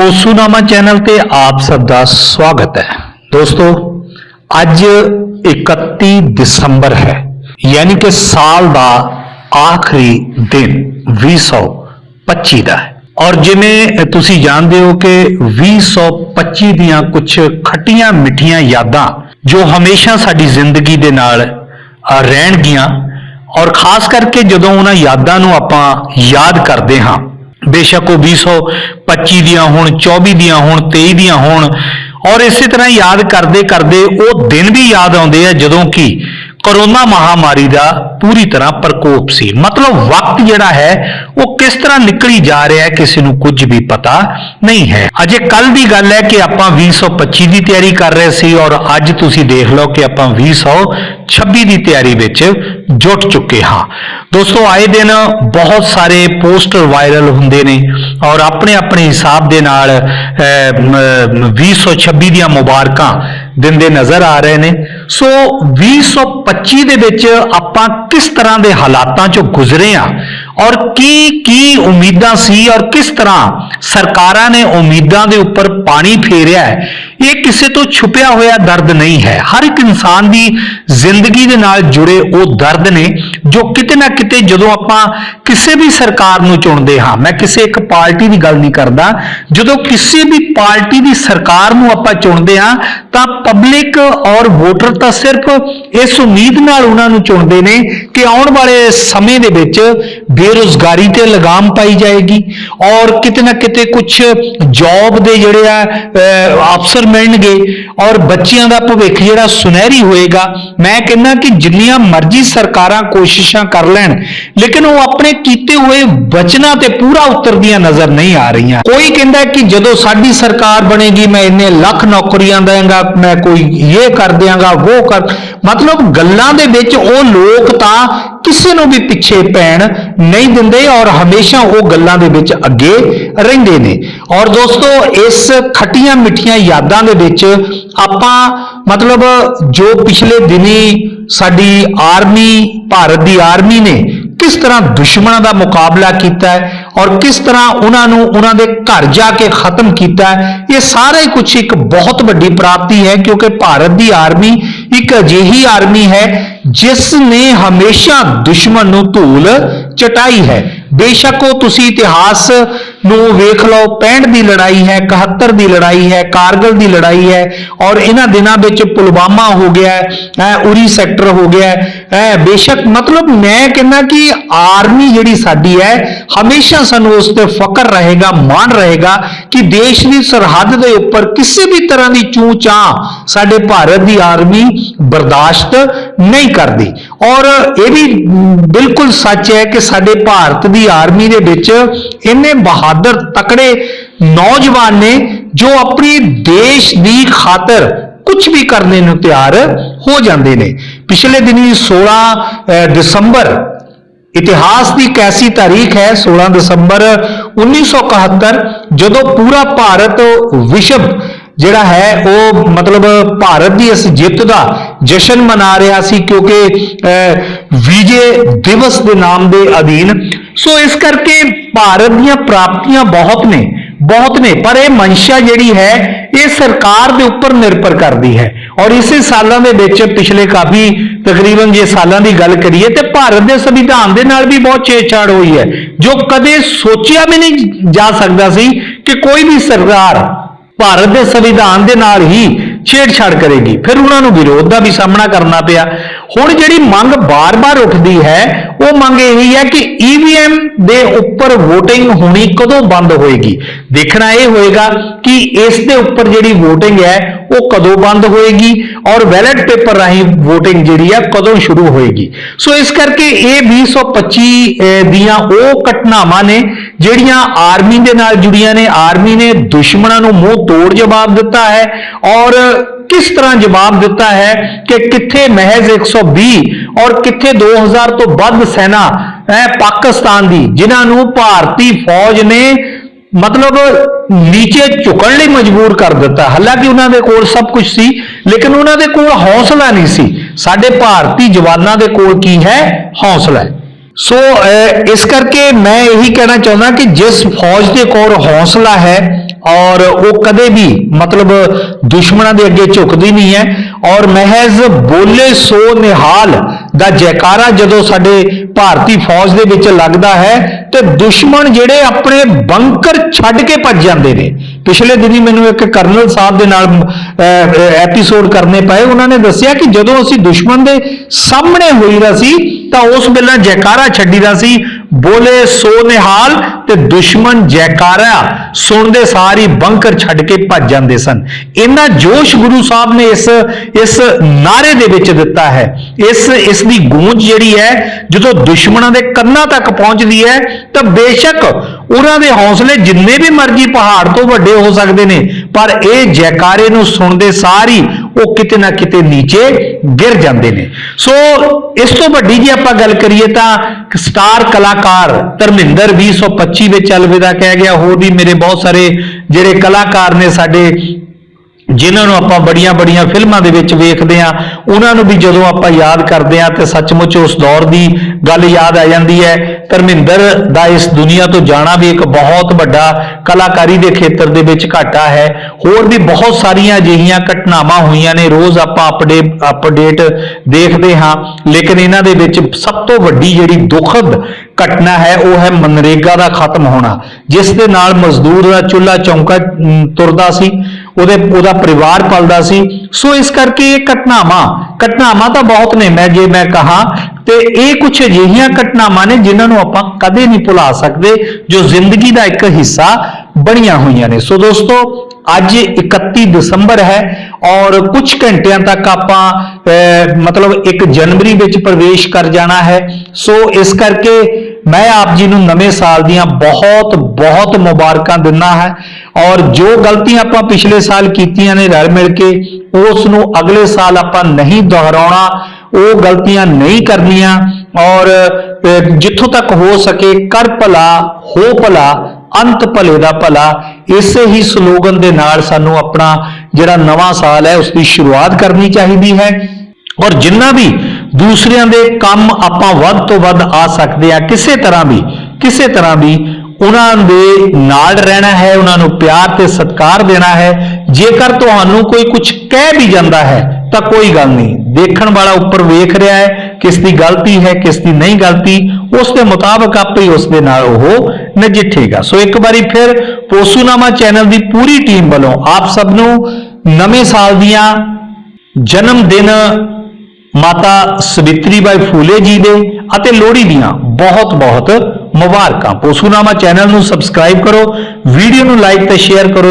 ਪੋਸੂਨਾਮਾ channel ਤੇ ਆਪ ਸਭ ਦਾ ਸਵਾਗਤ ਹੈ। ਦੋਸਤੋ, ਅੱਜ 31 ਦਸੰਬਰ ਹੈ, ਯਾਨੀ ਕਿ ਸਾਲ ਦਾ ਆਖਰੀ ਦਿਨ 2025 ਦਾ ਹੈ। ਔਰ ਜਿਵੇਂ ਤੁਸੀਂ ਜਾਣਦੇ ਹੋ ਕਿ 2025 ਦੀਆਂ ਕੁਝ ਖੱਟੀਆਂ ਮਿੱਠੀਆਂ ਯਾਦਾਂ ਜੋ ਹਮੇਸ਼ਾ ਸਾਡੀ ਜ਼ਿੰਦਗੀ ਦੇ ਨਾਲ ਰਹਿਣਗੀਆਂ, ਔਰ ਖਾਸ ਕਰਕੇ ਜਦੋਂ ਉਹਨਾਂ ਯਾਦਾਂ ਨੂੰ ਆਪਾਂ ਯਾਦ ਕਰਦੇ ਹਾਂ ਬੇਸ਼ੱਕ ਉਹ 2025 ਦੀਆਂ ਹੋਣ 24 ਦੀਆਂ ਹੋਣ 23 ਦੀਆਂ ਹੋਣ। ਔਰ ਇਸੇ ਤਰ੍ਹਾਂ ਯਾਦ ਕਰਦੇ ਕਰਦੇ ਉਹ ਦਿਨ ਵੀ ਯਾਦ ਆਉਂਦੇ ਆ, ਜਦੋਂ ਕਿ ਕਰੋਨਾ ਮਹਾਮਾਰੀ ਦਾ ਪੂਰੀ ਤਰ੍ਹਾਂ ਪ੍ਰਕੋਪ ਸੀ। ਮਤਲਬ ਵਕਤ ਜਿਹੜਾ ਹੈ, ਉਹ ਕਿਸ ਤਰ੍ਹਾਂ ਨਿਕਲੀ ਜਾ ਰਿਹਾ ਹੈ, ਕਿਸੇ ਨੂੰ ਕੁਝ ਵੀ ਪਤਾ ਨਹੀਂ ਹੈ। ਅਜੇ ਕੱਲ ਦੀ ਗੱਲ ਹੈ ਕਿ ਆਪਾਂ 2025 ਦੀ ਤਿਆਰੀ ਕਰ ਰਹੇ ਸੀ ਔਰ ਅੱਜ ਤੁਸੀਂ ਦੇਖ ਲਓ ਕਿ ਆਪਾਂ 2026 ਦੀ ਤਿਆਰੀ ਵਿੱਚ ਜੁਟ ਚੁੱਕੇ ਹਾਂ। ਦੋਸਤੋ ਆਏ ਦਿਨ ਬਹੁਤ ਸਾਰੇ ਪੋਸਟਰ ਵਾਇਰਲ ਹੁੰਦੇ ਨੇ ਔਰ ਆਪਣੇ ਆਪਣੇ ਹਿਸਾਬ ਦੇ ਨਾਲ ਅਹ, ਮ, 2026 ਦੀਆਂ ਮੁਬਾਰਕਾਂ ਦਿੰਦੇ ਨਜ਼ਰ ਆ ਰਹੇ ਨੇ। ਸੋ 2025 ਦੇ ਵਿੱਚ ਆਪਾਂ ਕਿਸ ਤਰ੍ਹਾਂ ਦੇ ਹਾਲਾਤਾਂ ਚੋਂ ਗੁਜ਼ਰੇ ਆ ਔਰ ਕੀ ਕੀ ਉਮੀਦਾਂ ਸੀ ਔਰ ਕਿਸ ਤਰ੍ਹਾਂ ਸਰਕਾਰਾਂ ਨੇ ਉਮੀਦਾਂ ਦੇ ਉੱਪਰ ਪਾਣੀ ਫੇਰਿਆ ਹੈ? ਇਹ ਕਿਸੇ ਤੋਂ ਛੁਪਿਆ ਹੋਇਆ ਦਰਦ ਨਹੀਂ ਹੈ। ਹਰ ਇੱਕ ਇਨਸਾਨ ਦੀ ਜ਼ਿੰਦਗੀ ਦੇ ਨਾਲ ਜੁੜੇ ਉਹ ਦਰਦ ਨੇ ਜੋ ਕਿਤੇ ਨਾ ਕਿਤੇ ਜਦੋਂ ਆਪਾਂ ਕਿਸੇ ਵੀ ਸਰਕਾਰ ਨੂੰ ਚੁਣਦੇ ਹਾਂ, ਮੈਂ ਕਿਸੇ ਇੱਕ ਪਾਰਟੀ ਦੀ ਗੱਲ ਨਹੀਂ ਕਰਦਾ, ਜਦੋਂ ਕਿਸੇ ਵੀ ਪਾਰਟੀ ਦੀ ਸਰਕਾਰ ਨੂੰ ਆਪਾਂ ਚੁਣਦੇ ਹਾਂ, ਤਾਂ ਪਬਲਿਕ ਔਰ ਵੋਟਰ ਤਾਂ ਸਿਰਫ ਇਸ ਉਮੀਦ ਨਾਲ ਉਹਨਾਂ ਨੂੰ ਚੁਣਦੇ ਨੇ ਕਿ ਆਉਣ ਵਾਲੇ ਸਮੇਂ ਦੇ ਵਿੱਚ ਬੇਰੁਜ਼ਗਾਰੀ ਤੇ ਲਗਾਮ ਪਾਈ ਜਾਏਗੀ ਔਰ ਕਿਤੇ ਨਾ ਕਿਤੇ ਕੁਝ ਜੌਬ ਦੇ ਜਿਹੜੇ ਆ ਅਫਸਰ ਮਿਲਣਗੇ ਔਰ ਬੱਚਿਆਂ ਦਾ ਭਵਿੱਖ ਜਿਹੜਾ ਸੁਨਹਿਰੀ ਹੋਏਗਾ। ਮੈਂ ਕਹਿੰਦਾ ਕਿ ਜਿੰਨੀਆਂ ਮਰਜ਼ੀ ਸਰਕਾਰਾਂ ਕੋਸ਼ਿਸ਼ਾਂ ਕਰ ਲੈਣ, ਲੇਕਿਨ ਉਹ ਆਪਣੇ ਕੀਤੇ ਹੋਏ ਵਚਨਾਂ ਤੇ ਪੂਰਾ ਉਤਰਦੀਆਂ ਨਜ਼ਰ ਨਹੀਂ ਆ ਰਹੀਆਂ। ਕੋਈ ਕਹਿੰਦਾ ਕਿ ਜਦੋਂ ਸਾਡੀ ਸਰਕਾਰ ਬਣੇਗੀ, ਮੈਂ ਇੰਨੇ ਲੱਖ ਨੌਕਰੀਆਂ ਦੇਵਾਂਗਾ ਮੈਂ ਕੋਈ ਇਹ ਕਰ ਦਿਆਂਗਾ, ਉਹ ਕਰ ਮਤਲਬ ਗੱਲਾਂ ਦੇ ਵਿੱਚ ਉਹ ਲੋਕ ਤਾਂ ਕਿਸੇ ਨੂੰ ਵੀ ਪਿੱਛੇ ਪੈਣ ਨਹੀਂ ਦਿੰਦੇ ਔਰ ਹਮੇਸ਼ਾ ਉਹ ਗੱਲਾਂ ਦੇ ਵਿੱਚ ਅੱਗੇ ਰਹਿੰਦੇ ਨੇ। ਔਰ ਦੋਸਤੋ, ਇਸ ਖੱਟੀਆਂ ਮਿੱਠੀਆਂ ਯਾਦਾਂ ਦੇ ਵਿੱਚ ਆਪਾਂ ਮਤਲਬ ਜੋ ਪਿਛਲੇ ਦਿਨੀ ਸਾਡੀ ਆਰਮੀ, ਭਾਰਤ ਦੀ ਆਰਮੀ ਨੇ ਕਿਸ ਤਰ੍ਹਾਂ ਦੁਸ਼ਮਣਾਂ ਦਾ ਮੁਕਾਬਲਾ ਕੀਤਾ ਹੈ ਔਰ ਕਿਸ ਤਰ੍ਹਾਂ ਉਹਨਾਂ ਨੂੰ, ਉਹਨਾਂ ਦੇ ਘਰ ਜਾ ਕੇ ਖਤਮ ਕੀਤਾ ਇਹ ਸਾਰੇ ਹੀ ਕੁਝ ਇੱਕ ਬਹੁਤ ਵੱਡੀ ਪ੍ਰਾਪਤੀ ਹੈ, ਕਿਉਂਕਿ ਭਾਰਤ ਦੀ ਆਰਮੀ ਇੱਕ ਅਜਿਹੀ ਆਰਮੀ ਹੈ, ਜਿਸ ਨੇ ਹਮੇਸ਼ਾ ਦੁਸ਼ਮਣ ਨੂੰ ਧੂਲ ਚਟਾਈ ਹੈ। ਬੇਸ਼ੱਕ ਉਹ ਤੁਸੀਂ ਇਤਿਹਾਸ ਨੂੰ ਵੇਖ ਲਓ 65 ਦੀ ਲੜਾਈ ਹੈ 71 ਦੀ ਲੜਾਈ ਹੈ, ਕਾਰਗਲ ਦੀ ਲੜਾਈ ਹੈ ਔਰ ਇਹਨਾਂ ਦਿਨਾਂ ਵਿੱਚ ਪੁਲਵਾਮਾ ਹੋ ਗਿਆ ਹੈ ਉਰੀ ਸੈਕਟਰ ਹੋ ਗਿਆ ਹੈ। ਬੇਸ਼ੱਕ ਮਤਲਬ ਮੈਂ ਕਹਿੰਦਾ ਕਿ ਆਰਮੀ ਜਿਹੜੀ ਸਾਡੀ ਹੈ, ਹਮੇਸ਼ਾ ਸਾਨੂੰ ਉਸ ਤੇ ਫਕਰ ਰਹੇਗਾ, ਮਾਣ ਰਹੇਗਾ ਕਿ ਦੇਸ਼ ਦੀ ਸਰਹੱਦ ਦੇ ਉੱਪਰ ਕਿਸੇ ਵੀ ਤਰ੍ਹਾਂ ਦੀ ਚੂੰ ਚਾਂ ਸਾਡੇ ਭਾਰਤ ਦੀ ਆਰਮੀ ਬਰਦਾਸ਼ਤ ਨਹੀਂ ਕਰਦੀ। ਔਰ ਇਹ ਵੀ ਬਿਲਕੁਲ ਸੱਚ ਹੈ ਕਿ ਸਾਡੇ ਭਾਰਤ ਦੀ ਆਰਮੀ ਦੇ ਵਿੱਚ ਇੰਨੇ ਬਹਾਦਰ ਤਕੜੇ ਨੌਜਵਾਨ ਨੇ ਜੋ ਆਪਣੀ ਦੇਸ਼ ਦੀ ਖਾਤਰ ਕੁਝ ਵੀ ਕਰਨੇ ਨੂੰ ਤਿਆਰ ਹੋ ਜਾਂਦੇ ਨੇ। ਪਿਛਲੇ ਦਿਨੀ 16 ਦਸੰਬਰ ਇਤਿਹਾਸ ਦੀ ਕੈਸੀ ਤਾਰੀਖ ਹੈ 16 ਦਸੰਬਰ 1971 ਜਦੋਂ ਪੂਰਾ ਭਾਰਤ ਵਿਸ਼ਵ ਜਿਹੜਾ ਹੈ, ਉਹ ਮਤਲਬ ਭਾਰਤ ਦੀ ਇਸ ਜਿੱਤ ਦਾ ਜਸ਼ਨ ਮਨਾ ਰਿਹਾ ਸੀ ਕਿਉਂਕਿ ਅਹ, ਵਿਜੇ ਦਿਵਸ ਦੇ ਨਾਮ ਦੇ ਅਧੀਨ। ਸੋ ਇਸ ਕਰਕੇ ਭਾਰਤ ਦੀਆਂ ਪ੍ਰਾਪਤੀਆਂ ਬਹੁਤ ਨੇ ਬਹੁਤ ਨੇ ਪਰ ਇਹ ਮਨਸ਼ਾ ਜਿਹੜੀ ਹੈ ਇਹ ਸਰਕਾਰ ਦੇ ਉੱਪਰ ਨਿਰਭਰ ਕਰਦੀ ਹੈ। ਔਰ ਇਸੇ ਸਾਲਾਂ ਦੇ ਵਿੱਚ ਪਿਛਲੇ ਕਾਫੀ ਤਕਰੀਬਨ ਜੇ ਸਾਲਾਂ ਦੀ ਗੱਲ ਕਰੀਏ ਤੇ ਭਾਰਤ ਦੇ ਸੰਵਿਧਾਨ ਦੇ ਨਾਲ ਵੀ ਬਹੁਤ ਛੇੜਛਾੜ ਹੋਈ ਹੈ ਜੋ ਕਦੇ ਸੋਚਿਆ ਵੀ ਨਹੀਂ ਜਾ ਸਕਦਾ ਸੀ ਕਿ ਕੋਈ ਵੀ ਸਰਕਾਰ ਭਾਰਤ ਦੇ ਸੰਵਿਧਾਨ ਦੇ ਨਾਲ ਹੀ ਛੇੜਛਾੜ ਕਰੇਗੀ। ਫਿਰ ਉਹਨਾਂ ਨੂੰ ਵਿਰੋਧ ਦਾ ਵੀ ਸਾਹਮਣਾ ਕਰਨਾ ਪਿਆ। ਹੁਣ ਜਿਹੜੀ ਮੰਗ ਬਾਰ-ਬਾਰ ਉੱਠਦੀ ਹੈ ਉਹ ਮੰਗ ਇਹੀ ਹੈ ਕਿ ਈਵੀਐਮ ਦੇ ਉੱਪਰ VOTING ਹੋਣੀ ਕਦੋਂ ਬੰਦ ਹੋਏਗੀ? ਦੇਖਣਾ ਇਹ ਹੋਏਗਾ ਕਿ ਇਸ ਦੇ ਉੱਪਰ ਜਿਹੜੀ VOTING ਹੈ ਉਹ ਕਦੋਂ ਬੰਦ ਹੋਏਗੀ ਔਰ ਬੈਲਟ ਪੇਪਰ ਰਾਹੀਂ VOTING ਜਿਹੜੀ ਹੈ ਕਦੋਂ ਸ਼ੁਰੂ ਹੋਏਗੀ? ਸੋ ਇਸ ਕਰਕੇ ਇਹ 2025 ਅਹ, ਦੀਆਂ ਉਹ ਘਟਨਾਵਾਂ ਨੇ ਜਿਹੜੀਆਂ ਆਰਮੀ ਦੇ ਨਾਲ ਜੁੜੀਆਂ ਨੇ। ਆਰਮੀ ਨੇ ਦੁਸ਼ਮਣਾਂ ਨੂੰ ਮੂੰਹ ਤੋੜ ਜਵਾਬ ਦਿੱਤਾ ਹੈ ਔਰ ਕਿਸ ਤਰ੍ਹਾਂ ਜਵਾਬ ਦਿੱਤਾ ਹੈ ਕਿ ਕਿੱਥੇ ਮਹਿਜ਼ 120 ਔਰ ਕਿੱਥੇ 2000 ਤੋਂ ਵੱਧ ਸੈਨਾ ਹੈ ਪਾਕਿਸਤਾਨ ਦੀ ਜਿਨ੍ਹਾਂ ਨੂੰ ਭਾਰਤੀ ਫੌਜ ਨੇ ਮਤਲਬ ਨੀਚੇ ਝੁਕਣ ਲਈ ਮਜਬੂਰ ਕਰ ਦਿੱਤਾ ਹਾਲਾਂਕਿ ਉਹਨਾਂ ਦੇ ਕੋਲ ਸਭ ਕੁਝ ਸੀ ਲੇਕਿਨ ਉਹਨਾਂ ਦੇ ਕੋਲ ਹੌਸਲਾ ਨਹੀਂ ਸੀ ਸਾਡੇ ਭਾਰਤੀ ਜਵਾਨਾਂ ਦੇ ਕੋਲ ਕੀ ਹੈ ਹੌਸਲਾ ਹੈ ਸੋ ਇਸ ਕਰਕੇ ਮੈਂ ਇਹੀ ਕਹਿਣਾ ਚਾਹੁੰਦਾ ਕਿ ਜਿਸ ਫੌਜ ਦੇ ਕੋਲ ਹੌਸਲਾ ਹੈ ਔਰ ਉਹ ਕਦੇ ਵੀ ਮਤਲਬ ਦੁਸ਼ਮਣਾਂ ਦੇ ਅੱਗੇ ਝੁਕਦੀ ਨਹੀਂ ਹੈ। ਔਰ ਮਹਿਜ਼ ਬੋਲੇ ਸੋ ਨਿਹਾਲ ਦਾ ਜੈਕਾਰਾ ਜਦੋਂ ਸਾਡੇ ਭਾਰਤੀ ਫੌਜ ਦੇ ਵਿੱਚ ਲੱਗਦਾ ਹੈ ਤੇ ਦੁਸ਼ਮਣ ਜਿਹੜੇ ਆਪਣੇ ਬੰਕਰ ਛੱਡ ਕੇ ਭੱਜ ਜਾਂਦੇ ਨੇ। ਪਿਛਲੇ ਦਿਨੀ ਮੈਨੂੰ ਇੱਕ ਕਰਨਲ ਸਾਹਿਬ ਦੇ ਨਾਲ ਐਪੀਸੋਡ ਕਰਨੇ ਪਏ। ਉਹਨਾਂ ਨੇ ਦੱਸਿਆ ਕਿ ਜਦੋਂ ਅਸੀਂ ਦੁਸ਼ਮਣ ਦੇ ਸਾਹਮਣੇ ਹੋਈਦਾ ਸੀ ਤਾਂ ਉਸ ਵੇਲੇ ਜੈਕਾਰਾ ਛੱਡੀਦਾ ਸੀ। ਬੋਲੇ, ਸੋ ਨਿਹਾਲ ਤੇ ਦੁਸ਼ਮਣ ਜੈਕਾਰਾ ਸੁਣਦੇ ਸਾਰੀ ਬੰਕਰ ਛੱਡ ਕੇ ਭੱਜ ਜਾਂਦੇ ਸਨ। ਇੰਨਾ ਜੋਸ਼ ਗੁਰੂ ਸਾਹਿਬ ਨੇ ਇਸ ਇਸ ਨਾਰੇ ਦੇ ਵਿੱਚ ਦਿੱਤਾ ਹੈ। ਇਸ ਇਸ ਦੀ ਗੂੰਜ ਜਿਹੜੀ ਹੈ, ਜਦੋਂ ਦੁਸ਼ਮਣਾਂ ਦੇ ਕੰਨਾਂ ਤੱਕ ਪਹੁੰਚਦੀ ਹੈ, ਤਾਂ ਬੇਸ਼ੱਕ ਉਹਨਾਂ ਦੇ ਹੌਸਲੇ ਜਿੰਨੇ ਵੀ ਮਰਜ਼ੀ ਪਹਾੜ ਤੋਂ ਵੱਡੇ ਹੋ ਸਕਦੇ ਨੇ, ਪਰ ਇਹ ਜੈਕਾਰੇ ਨੂੰ ਸੁਣਦੇ ਸਾਰੀ ਉਹ ਕਿਤੇ ਨਾ ਕਿਤੇ ਨੀਚੇ ਗਿਰ ਜਾਂਦੇ ਨੇ। ਸੋ ਇਸ ਤੋਂ ਵੱਡੀ ਜੇ ਆਪਾਂ ਗੱਲ ਕਰੀਏ ਤਾਂ ਸਟਾਰ ਕਲਾਕਾਰ ਧਰਮਿੰਦਰ 2025 ਵਿੱਚ ਅਲਵਿਦਾ ਕਹਿ ਗਿਆ, ਹੋਰ ਵੀ ਮੇਰੇ ਬਹੁਤ ਸਾਰੇ ਜਿਹੜੇ ਕਲਾਕਾਰ ਨੇ ਸਾਡੇ ਜਿਨ੍ਹਾਂ ਨੂੰ ਆਪਾਂ ਬੜੀਆਂ ਬੜੀਆਂ ਫਿਲਮਾਂ ਦੇ ਵਿੱਚ ਵੇਖਦੇ ਆ ਉਹਨਾਂ ਨੂੰ ਵੀ ਜਦੋਂ ਆਪਾਂ ਯਾਦ ਕਰਦੇ ਆ ਤੇ ਸੱਚਮੁੱਚ ਉਸ ਦੌਰ ਦੀ ਗੱਲ ਯਾਦ ਆ ਜਾਂਦੀ ਹੈ। ਧਰਮਿੰਦਰ ਦਾ ਇਸ ਦੁਨੀਆ ਤੋਂ ਜਾਣਾ ਵੀ ਇੱਕ ਬਹੁਤ ਵੱਡਾ ਕਲਾਕਾਰੀ ਦੇ ਖੇਤਰ ਦੇ ਵਿੱਚ ਘਾਟਾ ਹੈ। ਹੋਰ ਵੀ ਬਹੁਤ ਸਾਰੀਆਂ ਅਜਿਹੀਆਂ ਘਟਨਾਵਾਂ ਹੋਈਆਂ ਨੇ, ਰੋਜ਼ ਆਪਾਂ ਅਪਡੇਟ ਅਪਡੇਟ ਦੇਖਦੇ ਹਾਂ। ਲੇਕਿਨ ਇਹਨਾਂ ਦੇ ਵਿੱਚ ਸਭ ਤੋਂ ਵੱਡੀ ਜਿਹੜੀ ਦੁਖਦ ਘਟਨਾ ਹੈ, ਉਹ ਹੈ ਮਨਰੇਗਾ ਦਾ ਖਤਮ ਹੋਣਾ। ਜਿਸ ਦੇ ਨਾਲ ਮਜ਼ਦੂਰ ਦਾ ਚੁੱਲ੍ਹਾ ਚੌਂਕਾ ਤੁਰਦਾ ਸੀ, ਉਹਦੇ, ਉਹਦਾ ਪਰਿਵਾਰ ਪਲਦਾ ਸੀ। ਸੋ ਇਸ ਕਰਕੇ ਇਹ ਘਟਨਾਵਾਂ ਘਟਨਾਵਾਂ ਤਾਂ ਬਹੁਤ ਨੇ, ਮੈਂ ਜੇ ਮੈਂ ਕਹਾ, ਤੇ ਇਹ ਕੁਝ ਅਜਿਹੀਆਂ ਘਟਨਾਵਾਂ ਨੇ ਜਿਨ੍ਹਾਂ ਨੂੰ ਆਪਾਂ ਕਦੇ ਨਹੀਂ ਭੁਲਾ ਸਕਦੇ, ਜੋ ਜ਼ਿੰਦਗੀ ਦਾ ਇੱਕ ਹਿੱਸਾ ਬਣੀਆਂ ਹੋਈਆਂ ਨੇ। ਸੋ ਦੋਸਤੋ ਅੱਜ 31 ਦਸੰਬਰ ਹੈ ਔਰ ਕੁਝ ਘੰਟਿਆਂ ਤੱਕ ਆਪਾਂ ਅਹ, ਮਤਲਬ 1 ਜਨਵਰੀ ਵਿੱਚ ਪ੍ਰਵੇਸ਼ ਕਰ ਜਾਣਾ ਹੈ। ਸੋ ਇਸ ਕਰਕੇ ਮੈਂ ਆਪ ਜੀ ਨੂੰ ਨਵੇਂ ਸਾਲ ਦੀਆਂ ਬਹੁਤ ਬਹੁਤ ਮੁਬਾਰਕਾਂ ਦਿੰਦਾ ਹੈ ਔਰ ਜੋ ਗਲਤੀਆਂ ਆਪਾਂ ਪਿਛਲੇ ਸਾਲ ਕੀਤੀਆਂ ਨੇ ਰਲ ਮਿਲ ਕੇ ਉਸ ਨੂੰ ਅਗਲੇ ਸਾਲ ਆਪਾਂ ਨਹੀਂ ਦੁਹਰਾਉਣਾ ਉਹ ਗਲਤੀਆਂ ਨਹੀਂ ਕਰਨੀਆਂ ਔਰ ਜਿੱਥੋਂ ਤੱਕ ਹੋ ਸਕੇ ਕਰ ਭਲਾ ਹੋ ਭਲਾ ਅੰਤ ਭਲੇ ਦਾ ਭਲਾ, ਇਸੇ ਹੀ ਸਲੋਗਨ ਦੇ ਨਾਲ ਸਾਨੂੰ ਆਪਣਾ ਜਿਹੜਾ ਨਵਾਂ ਸਾਲ ਹੈ ਉਸ ਦੀ ਸ਼ੁਰੂਆਤ ਕਰਨੀ ਚਾਹੀਦੀ ਹੈ। ਔਰ ਜਿੰਨਾ ਵੀ ਦੂਸਰਿਆਂ ਦੇ ਕੰਮ ਆਪਾਂ ਵੱਧ ਤੋਂ ਵੱਧ ਆ ਸਕਦੇ ਆ, ਕਿਸੇ ਤਰ੍ਹਾਂ ਵੀ, ਕਿਸੇ ਤਰ੍ਹਾਂ ਵੀ, ਉਹਨਾਂ ਦੇ ਨਾਲ ਰਹਿਣਾ ਹੈ, ਉਹਨਾਂ ਨੂੰ ਪਿਆਰ ਤੇ ਸਤਿਕਾਰ ਦੇਣਾ ਹੈ। ਜੇਕਰ ਤੁਹਾਨੂੰ ਕੋਈ ਕੁਝ ਕਹਿ ਵੀ ਜਾਂਦਾ ਹੈ, ਤਾਂ ਕੋਈ ਗੱਲ ਨਹੀਂ। ਦੇਖਣ ਵਾਲਾ ਉੱਪਰ ਵੇਖ ਰਿਹਾ ਹੈ, ਕਿਸ ਦੀ ਗਲਤੀ ਹੈ, ਕਿਸ ਦੀ ਨਹੀਂ ਗਲਤੀ, ਉਸ ਦੇ ਮੁਤਾਬਕ ਆਪੇ ਹੀ ਉਸ ਦੇ ਨਾਲ ਉਹ ਨਜਿੱਠੇਗਾ। ਸੋ ਇੱਕ ਵਾਰੀ ਫਿਰ ਪੋਸੂਨਾਮਾ ਚੈਨਲ ਦੀ ਪੂਰੀ ਟੀਮ ਵੱਲੋਂ ਆਪ ਸਭ ਨੂੰ ਨਵੇਂ ਸਾਲ ਦੀਆਂ ਜਨਮ ਦਿਨ ਮਾਤਾ ਸਵਿਤਰੀ ਬਾਈ ਫੂਲੇ ਜੀ ਦੇ ਅਤੇ ਲੋਹੜੀ ਦੀਆਂ ਬਹੁਤ ਬਹੁਤ ਮੁਬਾਰਕਾਂ। ਪੋਸੂਨਾਮਾ ਚੈਨਲ ਨੂੰ ਸਬਸਕ੍ਰਾਈਬ ਕਰੋ, ਵੀਡੀਓ ਨੂੰ ਲਾਈਕ ਤੇ ਸ਼ੇਅਰ ਕਰੋ।